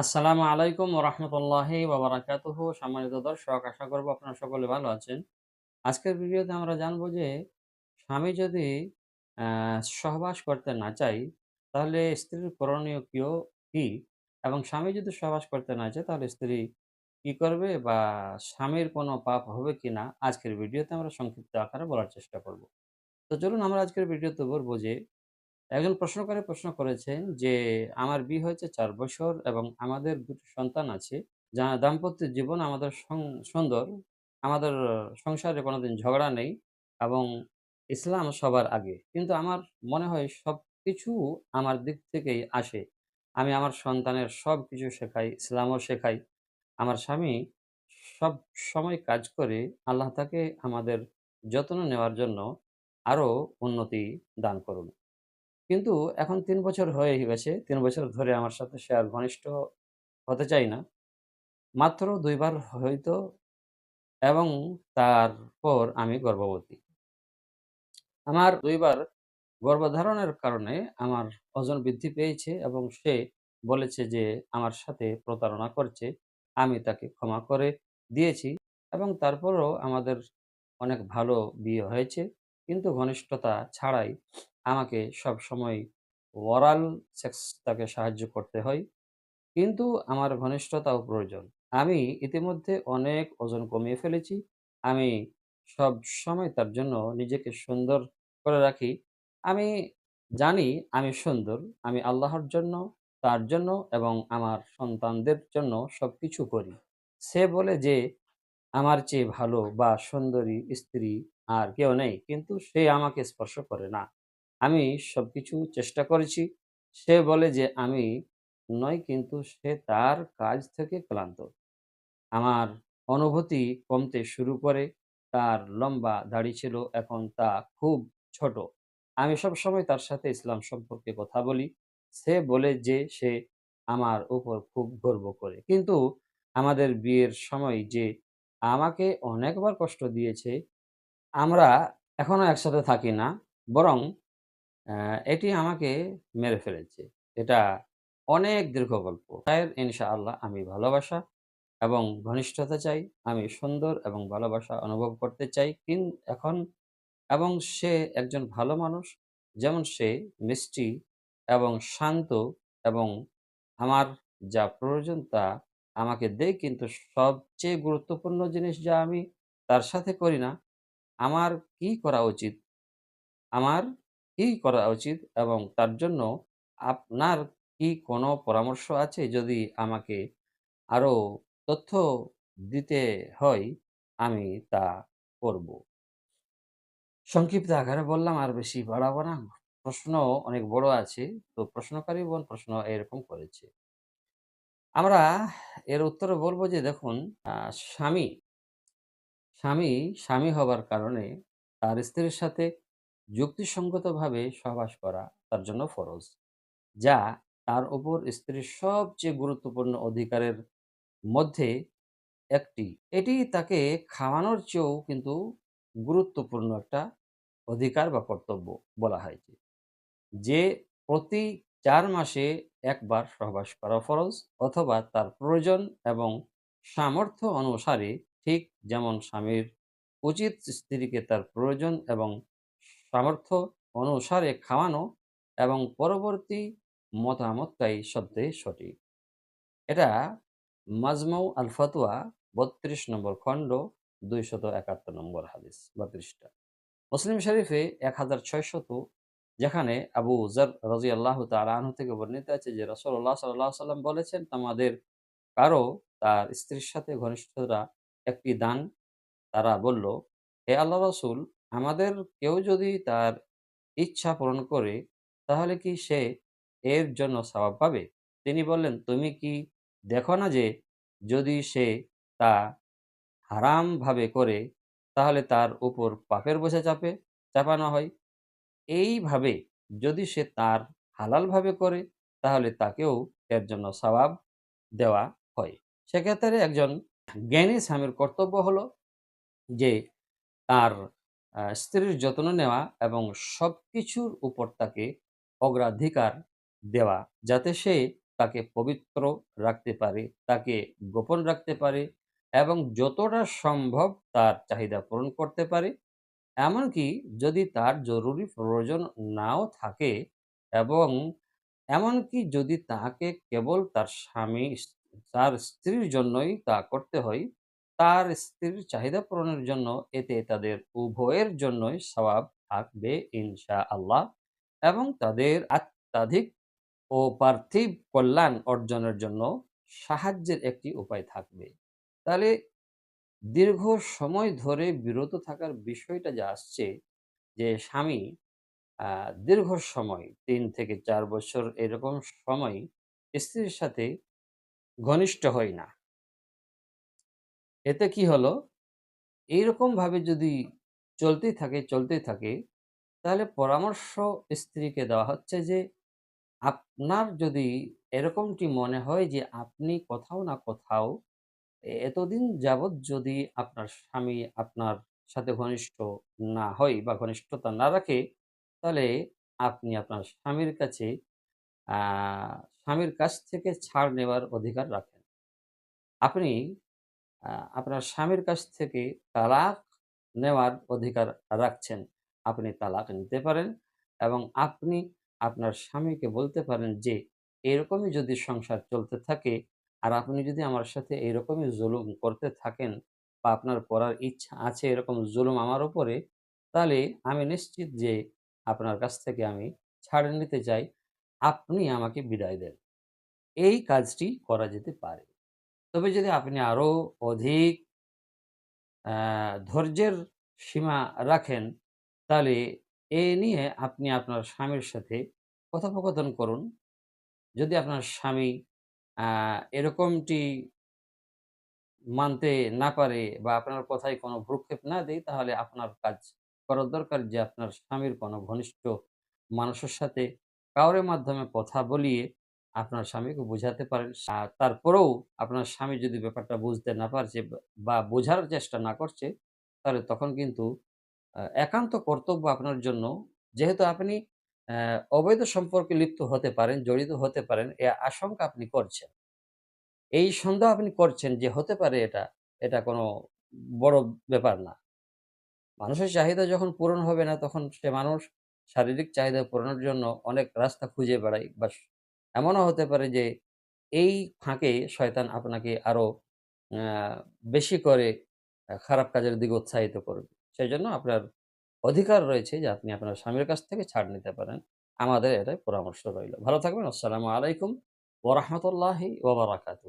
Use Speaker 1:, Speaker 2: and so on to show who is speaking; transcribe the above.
Speaker 1: আসসালামু আলাইকুম ওরহমতুল্লাহি বাবারাকাতুহু সম্মানিত দর্শক, আশা করব আপনারা সকলে ভালো আছেন। আজকের ভিডিওতে আমরা জানব যে স্বামী যদি সহবাস করতে না চাই, তাহলে স্ত্রীর করণীয় কিও কি? এবং স্বামী যদি সহবাস করতে না চায়, তাহলে স্ত্রী কি করবে বা স্বামীর কোনো পাপ হবে কিনা আজকের ভিডিওতে আমরা সংক্ষিপ্ত আকারে বলার চেষ্টা করব। তো চলুন আমরা আজকের ভিডিওতে বলব যে একজন প্রশ্নকারী প্রশ্ন করেছেন যে, আমার বিয়ে হয়েছে চার বছর এবং আমাদের দুটো সন্তান আছে যা দাম্পত্য জীবন আমাদের সুন্দর, আমাদের সংসারে কোনোদিন ঝগড়া নেই এবং ইসলাম সবার আগে। কিন্তু আমার মনে হয় সব কিছু আমার দিক থেকেই আসে। আমি আমার সন্তানের সব কিছু শেখাই, ইসলামও শেখাই। আমার স্বামী সব সময় কাজ করে আল্লাহ তাকে আমাদের যত্ন নেওয়ার জন্য আরও উন্নতি দান করুন। কিন্তু এখন তিন বছর হয়ে গেছে। তিন বছর ধরে আমার সাথে সে আর ঘনিষ্ঠ হতে চাই না। মাত্র ২ বার হইতো এবং তারপর আমি গর্ভবতী। আমার দুইবার গর্ভধারণের কারণে আমার ওজন বৃদ্ধি পেয়েছে এবং সে বলেছে যে আমার সাথে প্রতারণা করছে। আমি তাকে ক্ষমা করে দিয়েছি এবং তারপরও আমাদের অনেক ভালো বিয়ে হয়েছে। কিন্তু ঘনিষ্ঠতা ছাড়াই আমাকে সবসময় ওরাল সেক্স তাকে সাহায্য করতে হয়। কিন্তু আমার ঘনিষ্ঠতাও প্রয়োজন। আমি ইতিমধ্যে অনেক ওজন কমিয়ে ফেলেছি। আমি সবসময় তার জন্য নিজেকে সুন্দর করে রাখি। আমি জানি আমি সুন্দর। আমি আল্লাহর জন্য, তার জন্য এবং আমার সন্তানদের জন্য সব কিছু করি। সে বলে যে আমার চেয়ে ভালো বা সুন্দরী স্ত্রী আর কেউ নেই। কিন্তু সে আমাকে স্পর্শ করে না। আমি সবকিছু চেষ্টা করেছি। সে বলে যে আমি নয় কিন্তু সে তার কাজ থেকে ক্লান্ত। আমার অনুভূতি কমতে শুরু করে। তার লম্বা দাড়ি ছিল, এখন তা খুব ছোট। আমি সবসময় তার সাথে ইসলাম সম্পর্কে কথা বলি। সে বলে যে সে আমার উপর খুব গর্ব করে। কিন্তু আমাদের বিয়ের সময় যে আমাকে অনেকবার কষ্ট দিয়েছে, আমরা এখনও একসাথে থাকি না। বরং এটি আমাকে মেরে ফেলেছে। এটা অনেক দীর্ঘ গল্প। তায়ের ইনশাআল্লাহ আমি ভালোবাসা এবং ঘনিষ্ঠতা চাই। আমি সুন্দর এবং ভালোবাসা অনুভব করতে চাই। কিন এখন এবং সে একজন ভালো মানুষ। যেমন সে মিষ্টি এবং শান্ত এবং আমার যা প্রয়োজন তা আমাকে দেয়। কিন্তু সবচেয়ে গুরুত্বপূর্ণ জিনিস যা আমি তার সাথে করি না, আমার কি করা উচিত? আমার কি করা উচিত? এবং তার জন্য আপনার কি কোনো পরামর্শ আছে? যদি আমাকে আরও তথ্য দিতে হয়, আমি তা করব। সংক্ষিপ্ত আকারে বললাম আর বেশি বাড়াবো না। প্রশ্ন অনেক বড় আছে। তো প্রশ্নকারী বোন প্রশ্ন এরকম করেছে। আমরা এর উত্তরে বলব যে দেখুন স্বামী, স্বামী, স্বামী হবার কারণে তার স্ত্রীর সাথে যুক্তিসঙ্গতভাবে সহবাস করা তার জন্য ফরজ। যা তার উপর স্ত্রীর সবচেয়ে গুরুত্বপূর্ণ অধিকারের মধ্যে একটি। এটি তাকে খাওয়ানোর চেয়েও কিন্তু গুরুত্বপূর্ণ একটা অধিকার বা কর্তব্য বলা হয়েছে। যে প্রতি চার মাসে একবার সহবাস করা ফরজ অথবা তার প্রয়োজন এবং সামর্থ্য অনুসারে, ঠিক যেমন স্বামীর উচিত স্ত্রীকে তার প্রয়োজন এবং সামর্থ্য অনুসারে খাওয়ানো এবং পরবর্তী মতামতটাই সবচেয়ে সঠিক। এটা মাজমু আল ফতোয়া ৩২ নম্বর খণ্ড ২৭১ নম্বর হাদিস বা পৃষ্ঠা। মুসলিম শরীফে ১৬০০ যেখানে আবু যর রাদিয়াল্লাহু তাআলা আনহু থেকে বর্ণিত আছে যে রাসূলুল্লাহ সাল্লাল্লাহু আলাইহি সাল্লাম বলেছেন, "তোমাদের কারও তার স্ত্রীর সাথে ঘনিষ্ঠরা একটি দান।" তারা বলল, "হে আল্লাহ রাসূল, আমাদের কেউ যদি তার ইচ্ছা পূরণ করে, তাহলে কি সে এর জন্য সওয়াব পাবে?" তিনি বললেন, "তুমি কি দেখো না যে, যদি সে তা হারামভাবে করে, তাহলে তার উপর পাপের বোঝা চাপে চাপানো হয়? এইভাবে যদি সে তার হালালভাবে করে, তাহলে তাকেও এর জন্য সওয়াব দেওয়া হয়।" সেক্ষেত্রে একজন জ্ঞানী স্বামীর কর্তব্য হলো যে তার স্ত্রীর যত্ন নেওয়া এবং সবকিছুর উপর তাকে অগ্রাধিকার দেওয়া। যাতে সে তাকে পবিত্র রাখতে পারে, তাকে গোপন রাখতে পারে এবং যতটা সম্ভব তার চাহিদা পূরণ করতে পারে। এমনকি যদি তার জরুরি প্রয়োজন নাও থাকে এবং এমনকি যদি তাকে কেবল তার স্বামী তার স্ত্রীর জন্যই তা করতে হয়, তার স্ত্রীর চাহিদা পূরণের জন্য এতে তাদের উভয়ের জন্যই সওয়াব থাকবে ইনশা আল্লাহ এবং তাদের আত্মাধিক ও পার্থিব কল্যাণ অর্জনের জন্য সাহায্যের একটি উপায় থাকবে। তাহলে দীর্ঘ সময় ধরে বিরত থাকার বিষয়টা যা আসছে যে স্বামী দীর্ঘ সময়, তিন থেকে চার বছর এরকম সময় স্ত্রীর সাথে ঘনিষ্ঠ হয় না। এতে কি হলো? এইরকমভাবে যদি চলতেই থাকে, চলতেই থাকে তাহলে পরামর্শ স্ত্রীকে দেওয়া হচ্ছে যে, আপনার যদি এরকমটি মনে হয় যে আপনি কোথাও না কোথাও এতদিন যাবৎ যদি আপনার স্বামী আপনার সাথে ঘনিষ্ঠ না হয় বা ঘনিষ্ঠতা না রাখে, তাহলে আপনি আপনার স্বামীর কাছে স্বামীর কাছ থেকে ছাড় নেওয়ার অধিকার রাখেন। আপনি আপনার স্বামীর কাছ থেকে তালাক নেওয়ার অধিকার রাখছেন। আপনি তালাক নিতে পারেন এবং আপনি আপনার স্বামীকে বলতে পারেন যে, এরকমই যদি সংসার চলতে থাকে আর আপনি যদি আমার সাথে এরকমই জুলুম করতে থাকেন বা আপনার করার ইচ্ছা আছে এরকম জুলুম আমার উপরে, তাহলে আমি নিশ্চিত যে আপনার কাছ থেকে আমি ছাড় নিতে চাই। আপনি আমাকে বিদায় দেন। এই কাজটি করা যেতে পারে। তবে যদি আপনি আরও অধিক ধৈর্যের সীমা রাখেন, তাহলে এ নিয়ে আপনি আপনার স্বামীর সাথে কথোপকথন করুন। যদি আপনার স্বামী এরকমটি মানতে না পারে বা আপনার কথায় কোনো ভ্রূক্ষেপ না দেয়, তাহলে আপনার কাজ করার দরকার যে আপনার স্বামীর কোনো ঘনিষ্ঠ মানুষের সাথে কাউরে মাধ্যমে কথা বলিয়ে আপনার স্বামীকে বোঝাতে পারেন। তারপরেও আপনার স্বামী যদি ব্যাপারটা বুঝতে না পারছে বা বোঝার চেষ্টা না করছে, তাহলে তখন কিন্তু একান্ত কর্তব্য আপনার জন্য যেহেতু আপনি অবৈধ সম্পর্কে লিপ্ত হতে পারেন, জড়িত হতে পারেন, এ আশঙ্কা আপনি করছেন। এই সন্দেহ আপনি করছেন যে হতে পারে এটা, এটা কোনো বড় ব্যাপার না। মানুষের চাহিদা যখন পূরণ হবে না, তখন সে মানুষ শারীরিক চাহিদা পূরণের জন্য অনেক রাস্তা খুঁজে বেড়ায় বা এমনও হতে পারে যে, এই ফাঁকে শয়তান আপনাকে আরও বেশি করে খারাপ কাজের দিকে উৎসাহিত করবে। সেই জন্য আপনার অধিকার রয়েছে যে, আপনি আপনার স্বামীর কাছ থেকে ছাড় নিতে পারেন। আমাদের এটাই পরামর্শ রইল। ভালো থাকবেন। আসসালামু আলাইকুম ওরহমতুল্লাহি ওবরাকাতু।